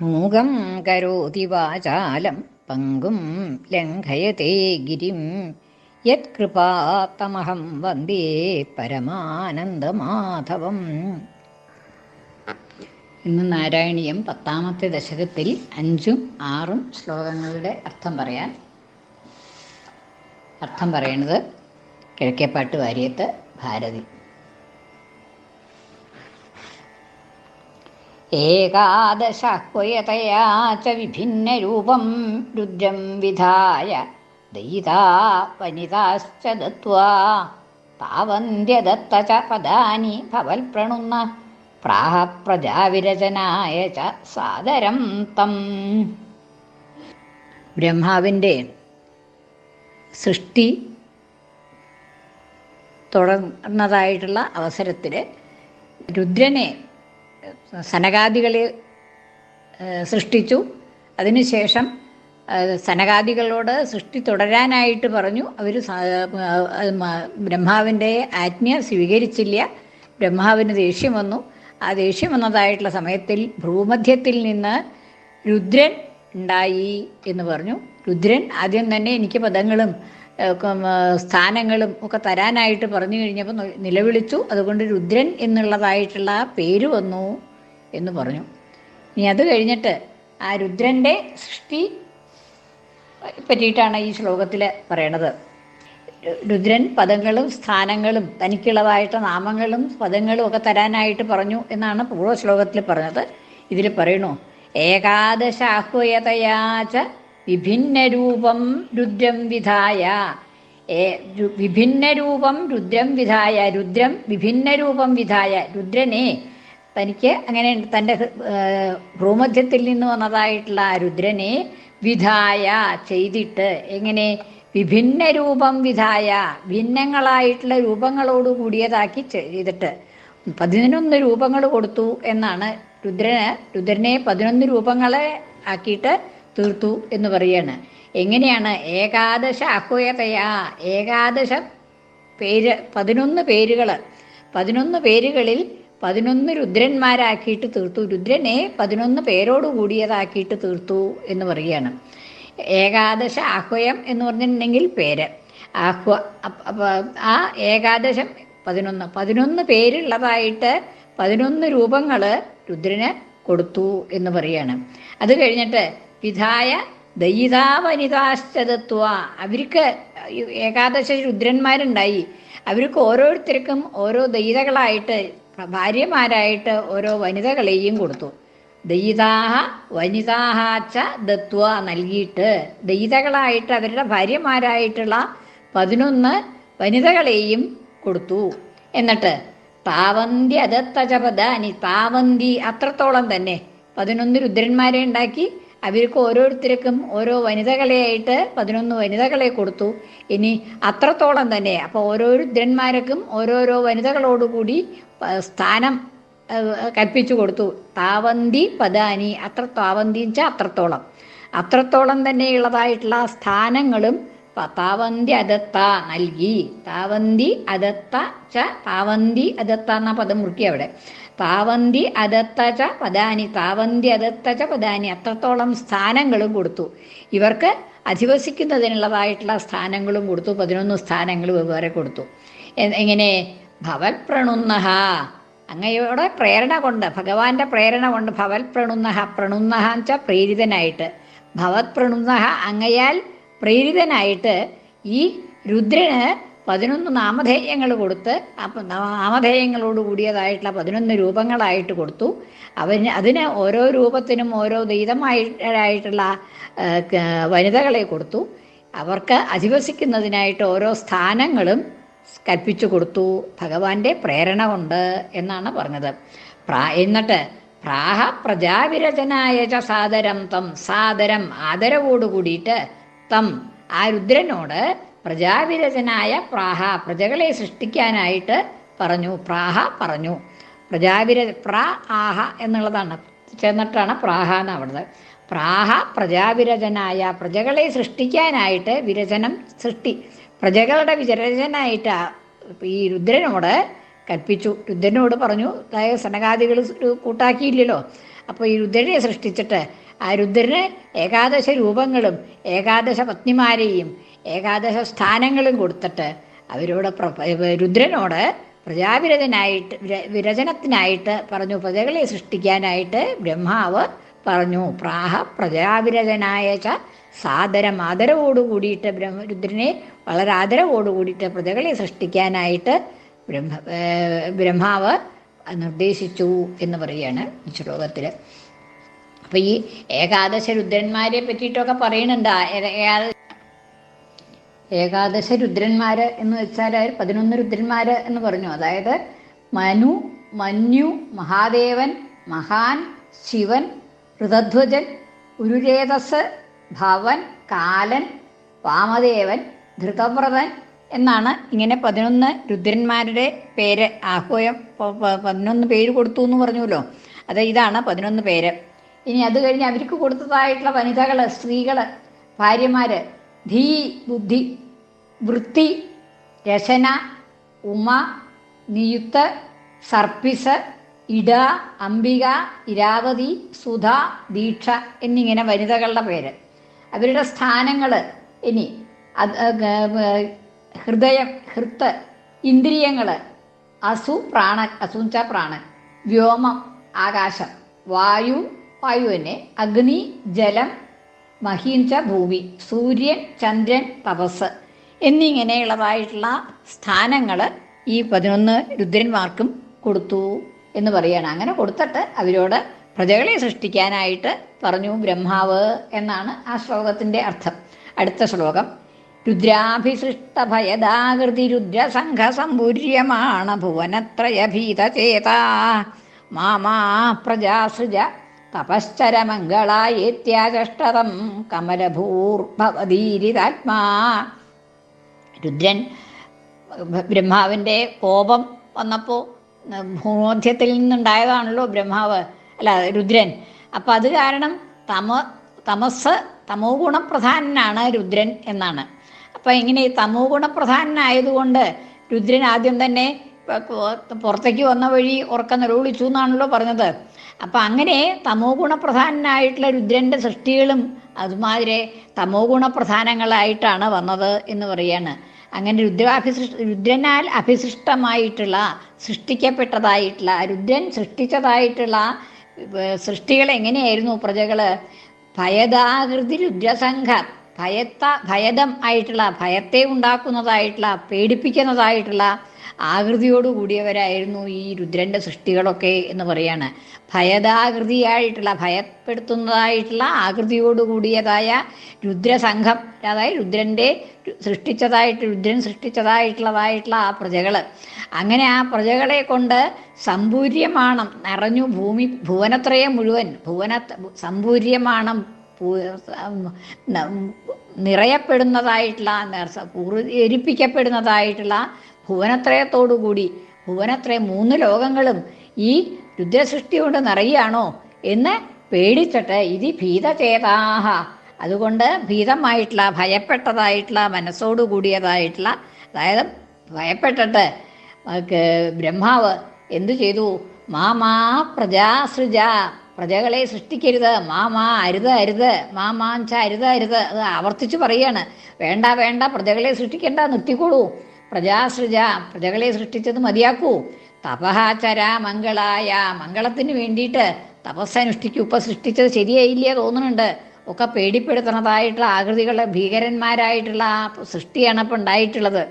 മൂകം കരോതി വാചാലം പങ്കും ലംഘയത്തെ ഗിരിം. യത്കൃപാത്തമഹം വന്ദേ പരമാനന്ദമാധവം. ഇന്ന് നാരായണീയം പത്താമത്തെ ദശകത്തിൽ അഞ്ചും ആറും ശ്ലോകങ്ങളുടെ അർത്ഥം പറയാൻ അർത്ഥം പറയണത് കിഴക്കേപ്പാട്ട് വാര്യത്ത് ഭാരതി. ഏകാദശാഹ്വയതയാ ച विभिन्नरूपं രുദ്രം വിധായ ദയിതാ വനിതാശ്ച दत्त्वा താവന്ത്യദത്ത ച പദാനി भवल्प्रणुन्न പ്രാഹ പ്രജാവിരചനായ ച സാദരം തം. ബ്രഹ്മാവിന്റെ സൃഷ്ടി തുടർന്നതായിട്ടുള്ള അവസരത്തിൽ രുദ്രനെ സനകാദികളെ സൃഷ്ടിച്ചു. അതിനുശേഷം സനകാദികളോട് സൃഷ്ടി തുടരാനായിട്ട് പറഞ്ഞു. അവർ ബ്രഹ്മാവിന്റെ ആജ്ഞ സ്വീകരിച്ചില്ല. ബ്രഹ്മാവിന് ദേഷ്യം വന്നു. ആ ദേഷ്യം വന്നതായിട്ടുള്ള സമയത്തിൽ ഭൂമധ്യത്തിൽ നിന്ന് രുദ്രൻ ഉണ്ടായി എന്ന് പറഞ്ഞു. രുദ്രൻ ആദ്യം തന്നെ എനിക്ക് പദങ്ങളും സ്ഥാനങ്ങളും ഒക്കെ തരാനായിട്ട് പറഞ്ഞു കഴിഞ്ഞപ്പോൾ നിലവിളിച്ചു. അതുകൊണ്ട് രുദ്രൻ എന്നുള്ളതായിട്ടുള്ള പേര് വന്നു എന്ന് പറഞ്ഞു. ഇനി അത് കഴിഞ്ഞിട്ട് ആ രുദ്രന്റെ സൃഷ്ടി പറ്റിയിട്ടാണ് ഈ ശ്ലോകത്തിൽ പറയണത്. രുദ്രൻ പദങ്ങളും സ്ഥാനങ്ങളും തനിക്കുള്ളതായിട്ട് നാമങ്ങളും പദങ്ങളും ഒക്കെ തരാനായിട്ട് പറഞ്ഞു എന്നാണ് പൂർവ ശ്ലോകത്തിൽ പറഞ്ഞത്. ഇതിൽ പറയണു ഏകാദശാഹ്വയതയാച വിഭിന്നരൂപം രുദ്രം വിധായ. വിഭിന്നരൂപം രുദ്രം വിധായ. രുദ്രം വിഭിന്നരൂപം വിധായ. രുദ്രനെ തനിക്ക് അങ്ങനെ തന്റെ ഭൂമധ്യത്തിൽ നിന്ന് വന്നതായിട്ടുള്ള രുദ്രനെ വിധായ ചെയ്തിട്ട് എങ്ങനെ വിഭിന്ന രൂപം വിധായ ഭിന്നങ്ങളായിട്ടുള്ള രൂപങ്ങളോട് കൂടിയതാക്കി ചെയ്തിട്ട് പതിനൊന്ന് രൂപങ്ങൾ കൊടുത്തു എന്നാണ് രുദ്രന് രുദ്രനെ പതിനൊന്ന് രൂപങ്ങളെ ആക്കിയിട്ട് തീർത്തു എന്ന് പറയാണ്. എങ്ങനെയാണ്? ഏകാദശ അഹുയതയാ. ഏകാദശ പേര് പതിനൊന്ന് പേരുകൾ പതിനൊന്ന് പേരുകളിൽ പതിനൊന്ന് രുദ്രന്മാരാക്കിയിട്ട് തീർത്തു. രുദ്രനെ പതിനൊന്ന് പേരോട് കൂടിയതാക്കിയിട്ട് തീർത്തു എന്ന് പറയുകയാണ് ഏകാദശ ആഹ്വയം എന്ന് പറഞ്ഞിട്ടുണ്ടെങ്കിൽ പേര്. ആഹ്വ ആ ഏകാദശം പതിനൊന്ന്. പതിനൊന്ന് പേരുള്ളതായിട്ട് പതിനൊന്ന് രൂപങ്ങൾ രുദ്രന് കൊടുത്തു എന്ന് പറയാണ്. അത് കഴിഞ്ഞിട്ട് വിധായ ദയിതാ വനിതാശ്ചതത്വ അവർക്ക് ഏകാദശ രുദ്രന്മാരുണ്ടായി. അവർക്ക് ഓരോരുത്തർക്കും ഓരോ ദയിതകളായിട്ട് ഭാര്യമാരായിട്ട് ഓരോ വനിതകളെയും കൊടുത്തു. ദയിതാഹ വനിതാഹാച്ച ദത്വ നൽകിയിട്ട് ദയിതകളായിട്ട് അവരുടെ ഭാര്യമാരായിട്ടുള്ള പതിനൊന്ന് വനിതകളെയും കൊടുത്തു. എന്നിട്ട് താവന്തി അതത്തച പദാനി താവന്തി അത്രത്തോളം തന്നെ പതിനൊന്ന് രുദ്രന്മാരെ ഉണ്ടാക്കി. അവർക്ക് ഓരോരുത്തർക്കും ഓരോ വനിതകളെയായിട്ട് പതിനൊന്ന് വനിതകളെ കൊടുത്തു. ഇനി അത്രത്തോളം തന്നെ. അപ്പോൾ ഓരോ രുദ്രന്മാർക്കും ഓരോരോ വനിതകളോടുകൂടി സ്ഥാനം കൽപ്പിച്ചു കൊടുത്തു. താവന്തി പദാനി അത്ര താവന്തി വെച്ചാൽ അത്രത്തോളം. അത്രത്തോളം തന്നെയുള്ളതായിട്ടുള്ള സ്ഥാനങ്ങളും താവന്തി അതത്ത നൽകി. താവന്തി അതത്ത ച താവന്തി അതത്ത എന്ന പദം മുറുക്കി അവിടെ താവന്തി അതത്ത ച പദാനി താവന്തി അതത്ത ച പദാനി അത്രത്തോളം സ്ഥാനങ്ങളും കൊടുത്തു. ഇവർക്ക് അധിവസിക്കുന്നതിനുള്ളതായിട്ടുള്ള സ്ഥാനങ്ങളും കൊടുത്തു പതിനൊന്ന് സ്ഥാനങ്ങൾ വെവ്വേറെ കൊടുത്തു. എങ്ങനെ ഭവൽ പ്രണുന്നഹ അങ്ങയോടെ പ്രേരണ കൊണ്ട് ഭഗവാന്റെ പ്രേരണ കൊണ്ട് ഭവൽ പ്രണുന്നഹ പ്രണുന്നഹ വെച്ചാൽ പ്രേരിതനായിട്ട്. ഭവത് പ്രണുന്നഹ അങ്ങയാൽ പ്രേരിതനായിട്ട് ഈ രുദ്രന് പതിനൊന്ന് നാമധേയങ്ങൾ കൊടുത്ത് നാമധേയങ്ങളോട് കൂടിയതായിട്ടുള്ള പതിനൊന്ന് രൂപങ്ങളായിട്ട് കൊടുത്തു. അവന് അതിന് ഓരോ രൂപത്തിനും ഓരോ ദൈതമായിട്ടുള്ള വനിതകളെ കൊടുത്തു. അവർക്ക് അധിവസിക്കുന്നതിനായിട്ട് ഓരോ സ്ഥാനങ്ങളും കൽപ്പിച്ചു കൊടുത്തു. ഭഗവാന്റെ പ്രേരണ കൊണ്ട് എന്നാണ് പറഞ്ഞത്. പ്രാ എന്നിട്ട് പ്രാഹ പ്രജാവിരചനായ സാദരം തം സാദരം ആദരവോട് കൂടിയിട്ട് തം ആ രുദ്രനോട് പ്രജാവിരചനായ പ്രാഹ പ്രജകളെ സൃഷ്ടിക്കാനായിട്ട് പറഞ്ഞു പ്രാഹ പറഞ്ഞു. പ്രജാവിര പ്രാ ആഹ എന്നുള്ളതാണ്. ചെന്നിട്ടാണ് പ്രാഹ എന്ന് അവിടുത്തെ പ്രാഹ പ്രജാവിരജനായ പ്രജകളെ സൃഷ്ടിക്കാനായിട്ട് വിരചനം സൃഷ്ടി. പ്രജകളുടെ വിരചനായിട്ട് ഈ രുദ്രനോട് കൽപ്പിച്ചു. രുദ്രനോട് പറഞ്ഞു അതായത് സനകാദികൾ കൂട്ടാക്കിയില്ലല്ലോ. അപ്പോൾ ഈ രുദ്രനെ സൃഷ്ടിച്ചിട്ട് ആ രുദ്രന് ഏകാദശ രൂപങ്ങളും ഏകാദശ പത്നിമാരെയും ഏകാദശ സ്ഥാനങ്ങളും കൊടുത്തിട്ട് അവരോട് രുദ്രനോട് പ്രജാവിരതനായിട്ട് വിര- വിരചനത്തിനായിട്ട് പറഞ്ഞു പ്രജകളെ സൃഷ്ടിക്കാനായിട്ട് ബ്രഹ്മാവ് പറഞ്ഞു. പ്രാഹ പ്രജാവിരജനായ സാദരം ആദരവോട് കൂടിയിട്ട് ബ്രഹ്മ രുദ്രനെ വളരെ ആദരവോട് കൂടിയിട്ട് പ്രജകളെ സൃഷ്ടിക്കാനായിട്ട് ബ്രഹ്മ ബ്രഹ്മാവ് നിർദ്ദേശിച്ചു എന്ന് പറയുകയാണ് ഈ ശ്ലോകത്തിൽ അപ്പോൾ ഈ ഏകാദശ രുദ്രന്മാരെ പറ്റിയിട്ടൊക്കെ പറയുന്നുണ്ട്. ആ ഏ- ഏകാദ- ഏകാദശ രുദ്രന്മാര് എന്ന് വെച്ചാൽ പതിനൊന്ന് രുദ്രന്മാര് എന്ന് പറഞ്ഞു. അതായത് മനു മന്യു മഹാദേവൻ മഹാൻ ശിവൻ ഋതധ്വജൻ ഉരുരേതസ് ഭവൻ കാലൻ വാമദേവൻ ധൃതവ്രതൻ എന്നാണ് ഇങ്ങനെ പതിനൊന്ന് രുദ്രന്മാരുടെ പേര്. ആഹ്വയം പതിനൊന്ന് പേര് കൊടുത്തു എന്ന് പറഞ്ഞുവല്ലോ. അത് ഇതാണ് പതിനൊന്ന് പേര്. ഇനി അത് കഴിഞ്ഞ് അവർക്ക് കൊടുത്തതായിട്ടുള്ള വനിതകൾ സ്ത്രീകൾ ഭാര്യമാര് ധീ ബുദ്ധി വൃത്തി രചന ഉമ നിയുത്ത് സർപ്പിസ് ഇട അംബിക ഇരാവതി സുധ ദീക്ഷ എന്നിങ്ങനെ വനിതകളുടെ പേര്. അവരുടെ സ്ഥാനങ്ങൾ ഇനി ഹൃദയം ഹൃത്ത് ഇന്ദ്രിയങ്ങൾ അസു പ്രാണൻ അസുഞ്ച പ്രാണൻ വ്യോമം ആകാശം വായു വായു തന്നെ അഗ്നി ജലം മഹീഞ്ച ഭൂമി സൂര്യൻ ചന്ദ്രൻ തപസ് എന്നിങ്ങനെയുള്ളതായിട്ടുള്ള സ്ഥാനങ്ങൾ ഈ പതിനൊന്ന് രുദ്രന്മാർക്കും കൊടുത്തു എന്ന് പറയുകയാണ് അങ്ങനെ കൊടുത്തിട്ട് അവരോട് പ്രജകളെ സൃഷ്ടിക്കാനായിട്ട് പറഞ്ഞു ബ്രഹ്മാവ് എന്നാണ് ആ ശ്ലോകത്തിന്റെ അർത്ഥം. അടുത്ത ശ്ലോകം രുദ്രാഭിസൃഷ്ട ഭയദാകൃതി രുദ്രസംഘ സമ്പൂര്യമാണ ഭുവനത്രയഭീതചേതാ മാമാ പ്രജാസൃജ തപശ്ചരമംഗളായേത്യാചഷ്ടതം കമലഭൂർഭവതീരിതാത്മാ. രുദ്രൻ ബ്രഹ്മാവിന്റെ കോപം വന്നപ്പോൾ ഭൂമധ്യത്തിൽ നിന്നുണ്ടായതാണല്ലോ ബ്രഹ്മാവ് അല്ല രുദ്രൻ. അപ്പം അത് കാരണം തമ തമസ് തമോ ഗുണപ്രധാനനാണ് രുദ്രൻ എന്നാണ്. അപ്പം ഇങ്ങനെ തമോ ഗുണപ്രധാനനായതുകൊണ്ട് രുദ്രൻ ആദ്യം തന്നെ പുറത്തേക്ക് വന്ന വഴി ഉറക്കം നിലവിളിച്ചു എന്നാണല്ലോ പറഞ്ഞത്. അപ്പം അങ്ങനെ തമോ ഗുണപ്രധാനനായിട്ടുള്ള രുദ്രന്റെ സൃഷ്ടികളും അതുമാതിരി തമോ ഗുണപ്രധാനങ്ങളായിട്ടാണ് വന്നത് എന്ന് പറയാണ്. അങ്ങനെ രുദ്രാഭിസൃഷ്ട രുദ്രനാൽ അഭിസൃഷ്ടമായിട്ടുള്ള സൃഷ്ടിക്കപ്പെട്ടതായിട്ടുള്ള രുദ്രൻ സൃഷ്ടിച്ചതായിട്ടുള്ള സൃഷ്ടികൾ എങ്ങനെയായിരുന്നു പ്രജകൾ ഭയദാകൃതി രുദ്രസംഘ ഭയത്ത ഭയദം ആയിട്ടുള്ള ഭയത്തെ ഉണ്ടാക്കുന്നതായിട്ടുള്ള പേടിപ്പിക്കുന്നതായിട്ടുള്ള ആകൃതിയോട് കൂടിയവരായിരുന്നു ഈ രുദ്രന്റെ സൃഷ്ടികളൊക്കെ എന്ന് പറയാണ്. ഭയദാകൃതിയായിട്ടുള്ള ഭയപ്പെടുത്തുന്നതായിട്ടുള്ള ആകൃതിയോട് കൂടിയതായ രുദ്രസംഘം അതായത് രുദ്രന്റെ സൃഷ്ടിച്ചതായിട്ട് രുദ്രൻ സൃഷ്ടിച്ചതായിട്ടുള്ളതായിട്ടുള്ള ആ പ്രജകൾ അങ്ങനെ ആ പ്രജകളെ കൊണ്ട് സമ്പൂര്യമാണം നിറഞ്ഞു ഭൂമി ഭുവനത്രയം മുഴുവൻ ഭുവന സമ്പൂര്യമാണം നിറയപ്പെടുന്നതായിട്ടുള്ള പൂർവീകരിപ്പിക്കപ്പെടുന്നതായിട്ടുള്ള ഭുവനത്രയത്തോടുകൂടി ഭുവനത്രയ മൂന്ന് ലോകങ്ങളും ഈ രുദ്രസൃഷ്ടി കൊണ്ട് നിറയുകയാണോ എന്ന് പേടിച്ചിട്ട് ഇത് ഭീതചേതാഹ. അതുകൊണ്ട് ഭീതമായിട്ടുള്ള ഭയപ്പെട്ടതായിട്ടുള്ള മനസ്സോടു കൂടിയതായിട്ടുള്ള അതായത് ഭയപ്പെട്ടിട്ട് ബ്രഹ്മാവ് എന്തു ചെയ്തു? മാമാ പ്രജാസൃജ പ്രജകളെ സൃഷ്ടിക്കരുത് മാമാ അരുത് അരുത് മാമാഞ്ച അരുത് അരുത് അത് ആവർത്തിച്ച് പറയാണ്. വേണ്ട വേണ്ട പ്രജകളെ സൃഷ്ടിക്കേണ്ട നിർത്തിക്കോളൂ. പ്രജാസൃജ പ്രജകളെ സൃഷ്ടിച്ചത് മതിയാക്കൂ. തപഹാചര മംഗളായ മംഗളത്തിന് വേണ്ടിയിട്ട് തപസ്സനുഷ്ഠിക്കൂ. ഇപ്പം സൃഷ്ടിച്ചത് ശരിയായില്ല തോന്നുന്നുണ്ട്. ഒക്കെ പേടിപ്പെടുത്തുന്നതായിട്ടുള്ള ആകൃതികളെ ഭീകരന്മാരായിട്ടുള്ള ആ സൃഷ്ടിയാണ് ഇപ്പം ഉണ്ടായിട്ടുള്ളത്.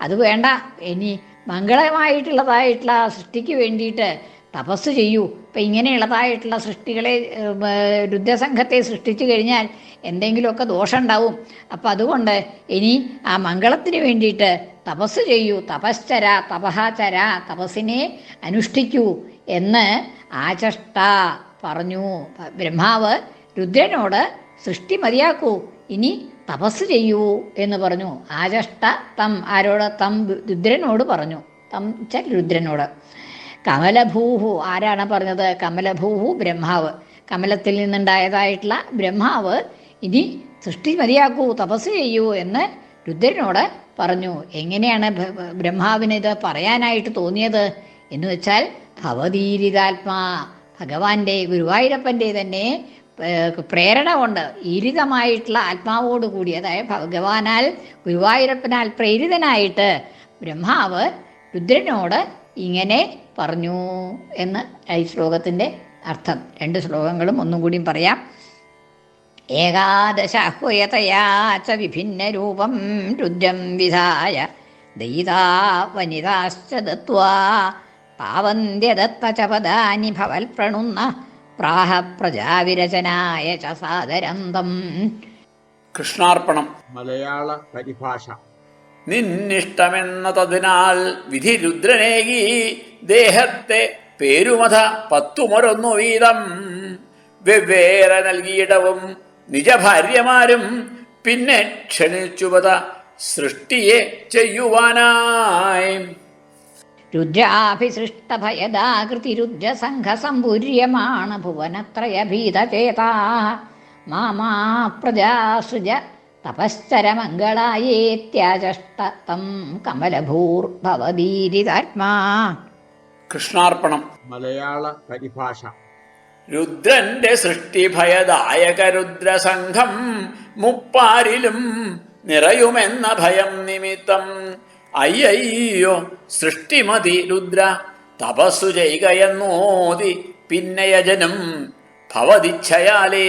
അത് വേണ്ട. ഇനി മംഗളമായിട്ടുള്ളതായിട്ടുള്ള ആ സൃഷ്ടിക്ക് വേണ്ടിയിട്ട് തപസ് ചെയ്യൂ. ഇപ്പം ഇങ്ങനെയുള്ളതായിട്ടുള്ള സൃഷ്ടികളെ രുദ്രസംഘത്തെ സൃഷ്ടിച്ചു കഴിഞ്ഞാൽ എന്തെങ്കിലുമൊക്കെ ദോഷം ഉണ്ടാവും അപ്പം അതുകൊണ്ട് ഇനി ആ മംഗളത്തിന് വേണ്ടിയിട്ട് തപസ് ചെയ്യൂ. തപശ്ചര തപഹാചര തപസ്സിനെ അനുഷ്ഠിക്കൂ എന്ന് ആചഷ്ട പറഞ്ഞു. ബ്രഹ്മാവ് രുദ്രനോട് സൃഷ്ടി മതിയാക്കൂ. ഇനി തപസ് ചെയ്യൂ എന്ന് പറഞ്ഞു. ആചഷ്ട തം ആരോട്? തം രുദ്രനോട് പറഞ്ഞു. തം ച രുദ്രനോട്. കമലഭൂഹു. ആരാണ് പറഞ്ഞത്? കമലഭൂഹു ബ്രഹ്മാവ്. കമലത്തിൽ നിന്നുണ്ടായതായിട്ടുള്ള ബ്രഹ്മാവ് ഇനി സൃഷ്ടി മതിയാക്കൂ തപസ് ചെയ്യൂ എന്ന് രുദ്രനോട് പറഞ്ഞു. എങ്ങനെയാണ് ബ്രഹ്മാവിന് ഇത് പറയാനായിട്ട് തോന്നിയത്? എന്ന് വെച്ചാൽ ഭവതീരിതാത്മാ ഭഗവാന്റെ ഗുരുവായൂരപ്പന്റെ തന്നെ പ്രേരണ കൊണ്ട് ഈരിതമായിട്ടുള്ള ആത്മാവോട് കൂടി അതായത് ഭഗവാനാൽ ഗുരുവായൂരപ്പനാൽ പ്രേരിതനായിട്ട് ബ്രഹ്മാവ് രുദ്രനോട് ഇങ്ങനെ പറഞ്ഞു എന്ന് ഈ ശ്ലോകത്തിന്റെ അർത്ഥം. രണ്ട് ശ്ലോകങ്ങളും ഒന്നും കൂടിയും പറയാം. ഏകാദശാഹ്വയതയാ ച വിഭിന്നരൂപം രുദ്രം വിധായ ദയിതാ വനിതാശ്ച ദത്വാ പാവന്ത്യദത്ത ച ഭവൽ പ്രണുന്ന പ്രാഹ പ്രജാവിരചനായ ച സാദരന്തം. കൃഷ്ണാർപ്പണം. മലയാള പരിഭാഷ. നിന്നിഷ്ടമെന്നതതിനാൽ വിധി രുദ്രനേകി ദേഹത്തെ പേരുമത പത്തുമൊരൊന്നു വീതം. വെവ്വേറെ നൽകിയിടവും നിജഭാര്യമാരും പിന്നെ ക്ഷണിച്ചുപത സൃഷ്ടിയെ ചെയ്യുവാനായി. രുദ്രാഭിസൃഷ്ടഭയദാകൃതി രുദ്രസംഘസംപുര്യമാണ് ഭുവനത്രയഭീതചേതാ. മാമാ പ്രജാസൃജ തപശ്ചരമംഗളായേത്യാചഷ്ട തം കമലഭൂർഭവദീരിതാത്മാ കൃഷ്ണാർപ്പണം. മലയാള പരിഭാഷ രുദ്രന്റെ സൃഷ്ടിഭയദായക രുദ്രസംഘം മുപ്പാരിലും നിറയുമെന്ന ഭയം നിമിത്തം. അയ്യയ്യോ സൃഷ്ടിമതി രുദ്ര തപസ്സു ചെയ്യുകയെന്നോതി പിന്നയജനും ഭവതിച്ഛയാലേ.